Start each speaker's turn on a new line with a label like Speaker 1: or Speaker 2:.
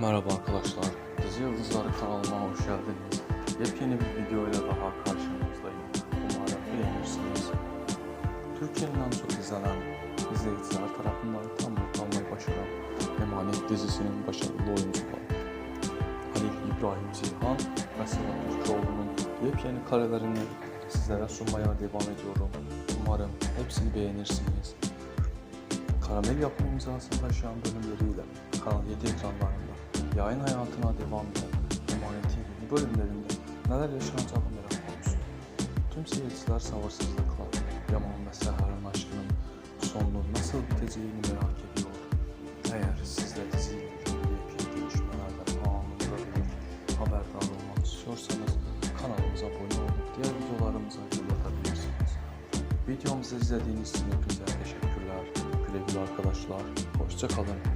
Speaker 1: Merhaba arkadaşlar, Dizi Yıldızları kanalıma hoş geldiniz. Yepyeni bir video ile daha karşınızdayım. Umarım beğenirsiniz. Türkiye'nin en çok izlenen izleyiciler tarafından tam not almayı başaran Emanet dizisinin başarılı oyuncuları Halil İbrahim Ceyhan ve Sedat Türkoğlu'nun yepyeni karelerini sizlere sunmaya devam ediyorum. Umarım hepsini beğenirsiniz. Karamel yapım imzasını taşıyan bölümleriyle Kanal 7 ekranlarında yayın hayatına devam eden Emanet'in yeni bölümlerinde neler yaşanacağını merak konusu. Tüm seyirciler sabırsızlıkla Yaman ve Seher'in aşkının sonunu nasıl biteceğini merak ediyor. Eğer siz de diziyle ilgili gelişmelerden anında haberdar olmak istiyorsanız kanalımıza abone olup diğer videolarımıza göz atabilirsiniz. Videomuzu izlediğiniz için hepinize teşekkürler. Güle güle arkadaşlar. Hoşça kalın.